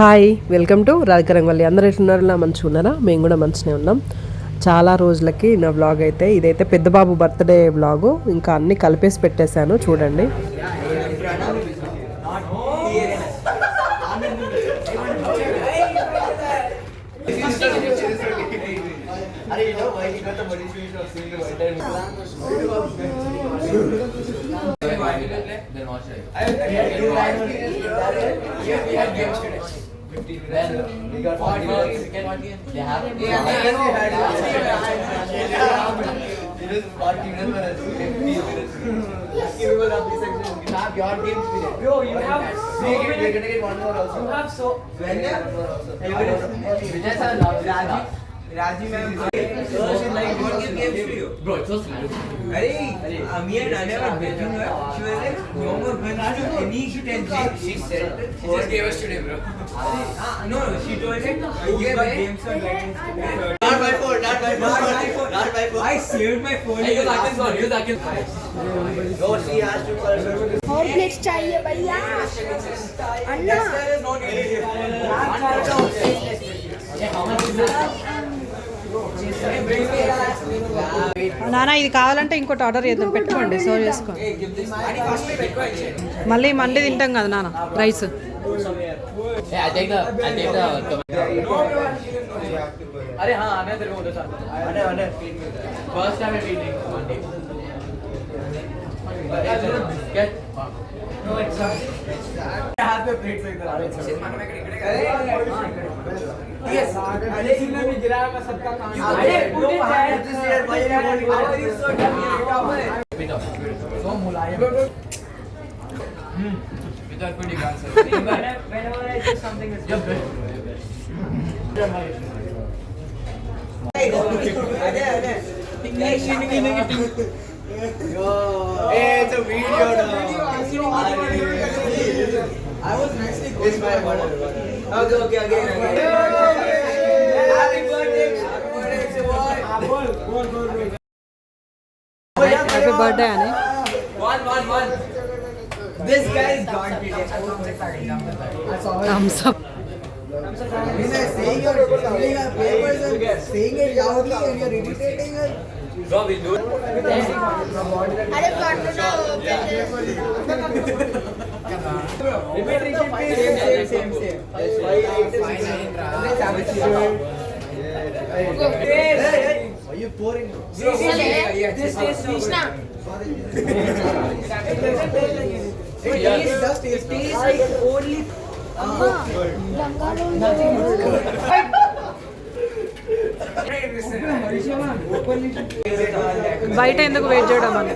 Hi welcome to Radhika Rangavalli. అందరూ ఎట్లున్నారులా? మంచిగా ఉన్నారా? మేము కూడా మంచిగా ఉన్నాం. చాలా రోజులకి నా వ్లాగ్ అయితే ఇదైతే పెద్దబాబు బర్త్డే వ్లాగు ఇంకా అన్ని కలిపేసి పెట్టేశాను చూడండి. Then watch it. Then we got 40 minutes. They have it. It is 40 minutes, 50 minutes. We will have this section. You have your games period. Bro, you have so many- we're gonna get one more also. You have so When? One more also. Vijay sir, now Raji. Raji ma'am. So she like what give games to you? Bro, it's so slow. Arey, uh, me and Nadia were begging her. She was like, no more guns to any utensil. She said. She just gave us today, bro. Ah, no, she told me, you got games on Wednesday. Not my fault. Not my fault. Not my fault. I saved my phone. Hey, use Akin's one. Use Akin's. No, she asked you first. और plate चाहिए भैया अन्ना నానా ఇది కావాలంటే ఇంకోటి order చేద్దాం. పెట్టుకోండి serve చేసుకోండి. మళ్ళీ మండి తింటాం కదా నాన్న rice. Yeah, I take the. पे प्लेट से इधर अरे इनने भी गिराया मैं सबका कान अरे पूरे टायर दिस ईयर भाई ने बोल दिया अरे इस शॉट में एक काम है सो तो मुलायम। हम्म। इधर कोई निकाल सकते। हैं मैंने मैंने बोला इट्स समथिंग इज़ जब अरे अरे tingling tingling Yo, it's a video now. I was nicely going to my water. Okay, okay, again. Happy birthday. Happy birthday, it's a boy. Happy birthday, Ani. One, one, one. This guy is God beating. Thumbs up. Saying your papers and saying it loudly and you're irritating her. Bro, we'll do it. अरे partner ना same, same, same. Are you pouring? This tastes so good. It tastes, it tastes like only బయట ఎందుకు wait చేయడం అని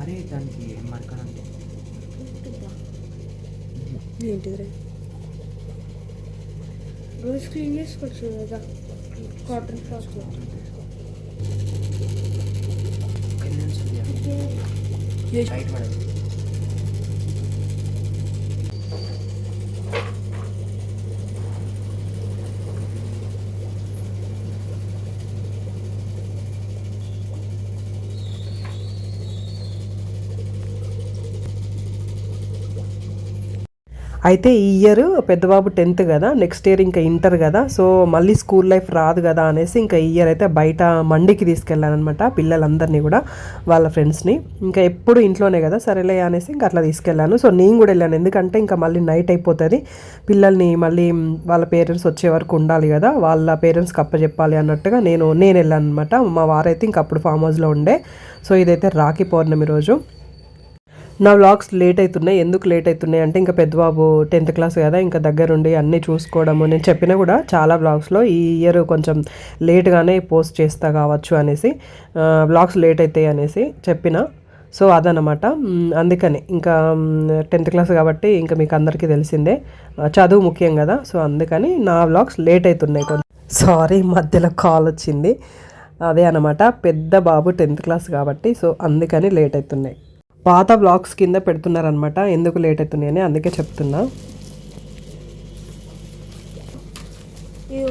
అరే దానికి మరకడానికి ఏంటిది రోజు క్లీన్ చేసుకోవచ్చు కదా కాటన్ ఫ్రాక్ టైట్ పడదు అయితే ఈ ఇయర్ పెద్దబాబు టెన్త్ కదా నెక్స్ట్ ఇయర్ ఇంకా ఇంటర్ కదా సో మళ్ళీ స్కూల్ లైఫ్ రాదు కదా అనేసి ఇంకా ఈ ఇయర్ అయితే బయట మండికి తీసుకెళ్ళాను అనమాట పిల్లలందరినీ కూడా వాళ్ళ ఫ్రెండ్స్ని ఇంకా ఎప్పుడు ఇంట్లోనే కదా సరేలే అనేసి ఇంకా అట్లా తీసుకెళ్ళాను. సో నేను కూడా వెళ్ళాను. ఎందుకంటే ఇంకా మళ్ళీ నైట్ అయిపోతుంది. పిల్లల్ని మళ్ళీ వాళ్ళ పేరెంట్స్ వచ్చే వరకు ఉండాలి కదా వాళ్ళ పేరెంట్స్కి అప్పచెప్పాలి అన్నట్టుగా నేను నేను వెళ్ళాను అనమాట మా వారైతే ఇంకా అప్పుడు ఫామ్ హౌస్లో ఉండే. సో ఇదైతే రాఖీ పౌర్ణమి రోజు. నా వ్లాగ్స్ లేట్ అవుతున్నాయి ఎందుకు లేట్ అవుతున్నాయి అంటే ఇంకా పెద్దబాబు టెన్త్ క్లాస్ కదా ఇంకా దగ్గరుండి అన్నీ చూసుకోవడము. నేను చెప్పినా కూడా చాలా వ్లాగ్స్లో ఈ ఇయర్ కొంచెం లేట్గానే పోస్ట్ చేస్తా కావచ్చు అనేసి వ్లాగ్స్ లేట్ అవుతాయి అనేసి చెప్పిన. సో అదనమాట అందుకని. ఇంకా టెన్త్ క్లాస్ కాబట్టి ఇంకా మీకు అందరికీ తెలిసిందే. చదువు ముఖ్యం కదా సో అందుకని నా వ్లాగ్స్ లేట్ అవుతున్నాయి కొంచెం సారీ మధ్యలో కాల్ వచ్చింది. అదే అనమాట పెద్ద బాబు టెన్త్ క్లాస్ కాబట్టి సో అందుకని లేట్ అవుతున్నాయి పాత బ్లాగ్స్ కింద పెడుతున్నారనమాట ఎందుకు లేట్ అవుతున్నాయని అందుకే చెప్తున్నా.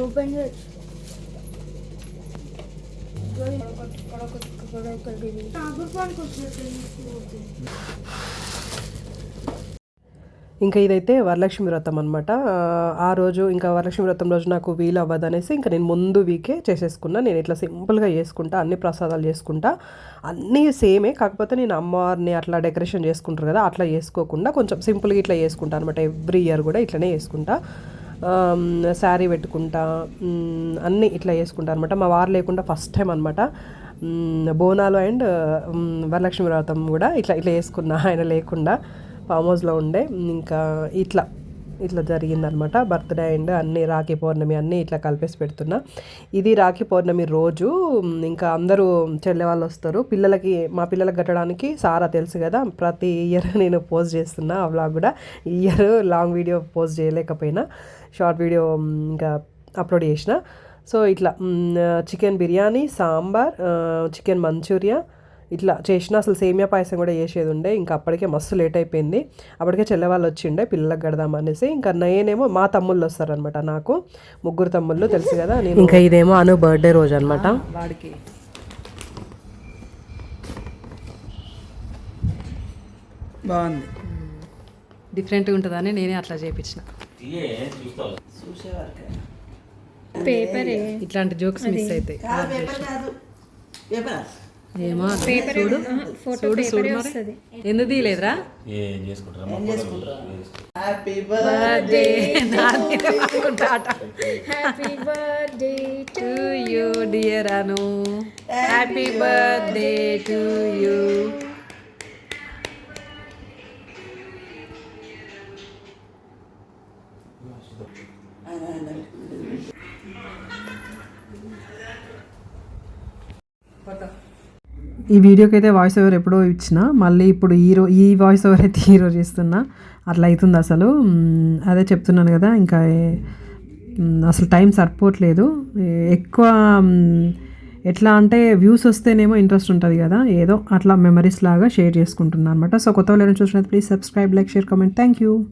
ఓపెన్ ఇంకా ఇదైతే వరలక్ష్మి వ్రతం అనమాట ఆ రోజు ఇంకా వరలక్ష్మి వ్రతం రోజు నాకు వీలు అవ్వదు అనేసి ఇంకా నేను ముందు వీకే చేసేసుకున్నా. నేను ఇట్లా సింపుల్గా చేసుకుంటా అన్ని ప్రసాదాలు చేసుకుంటా. అన్నీ సేమే కాకపోతే నేను అమ్మవారిని అట్లా డెకరేషన్ చేసుకుంటారు కదా అట్లా చేసుకోకుండా కొంచెం సింపుల్గా ఇట్లా చేసుకుంటా అనమాట ఎవ్రీ ఇయర్ కూడా ఇట్లనే చేసుకుంటా. శారీ పెట్టుకుంటా అన్నీ ఇట్లా చేసుకుంటా అనమాట మా వారు లేకుండా ఫస్ట్ టైం అనమాట బోనాలు అండ్ వరలక్ష్మి వ్రతం కూడా ఇట్లా ఇట్లా వేసుకున్నా ఆయన లేకుండా. ఫామ్ హౌస్లో ఉండే. ఇంకా ఇట్లా ఇట్లా జరిగిందనమాట బర్త్డే అండ్ అన్ని రాఖీ పౌర్ణమి అన్నీ ఇట్లా కలిపేసి పెడుతున్నా. ఇది రాఖీ పౌర్ణమి రోజు. ఇంకా అందరూ చెల్లె వాళ్ళు వస్తారు. పిల్లలకి మా పిల్లలకి కట్టడానికి సారా తెలుసు కదా. ప్రతి ఇయర్ నేను పోస్ట్ చేస్తున్నా ఆ వ్లాగ్ కూడా. ఈ ఇయర్ లాంగ్ వీడియో పోస్ట్ చేయలేకపోయినా. షార్ట్ వీడియో ఇంకా అప్లోడ్ చేసిన. సో ఇట్లా chicken biryani sambar chicken manchurian ఇట్లా చేసిన అసలు సేమియా పాయసం కూడా చేసేది ఉండే. ఇంకా అప్పటికే మస్తు లేట్ అయిపోయింది. అప్పటికే చెల్లె వాళ్ళు వచ్చిండే పిల్లలకు కడదాం అనేసి. ఇంకా నేనేమో మా తమ్ముళ్ళు వస్తారనమాట నాకు. ముగ్గురు తమ్ముళ్ళు తెలుసు కదా నేను ఇంకా ఇదేమో అను బర్త్డే రోజు అనమాట వాడికి. బాగుంది. డిఫరెంట్గా ఉంటుందని నేనే అట్లా చేయించిన పేపరే ఇట్లాంటి జోక్స్ మిస్ అవుతాయి పేపర్ కాదు. పేపర్ ఏమో చూడు. ఫోటో చూడు చూడు మరి. వస్తుంది? ఎందుకు తీయలేదురా? Happy birth happy birthday to you dear Anu happy birthday to you ఈ వీడియోకి అయితే వాయిస్ ఓవర్ ఎప్పుడో ఇచ్చిన మళ్ళీ ఇప్పుడు ఈ రో ఈ వాయిస్ ఓవర్ అయితే ఈ రోజు ఇస్తున్నా అట్లా అవుతుంది అసలు. అదే చెప్తున్నాను కదా ఇంకా అసలు టైం సరిపోవట్లేదు. ఎక్కువ ఎట్లా అంటే వ్యూస్ వస్తేనేమో ఇంట్రెస్ట్ ఉంటుంది కదా ఏదో అట్లా మెమరీస్ లాగా షేర్ చేసుకుంటున్నాను అనమాట సో కొత్త వాళ్ళు చూసినట్టు please subscribe like share comment thank you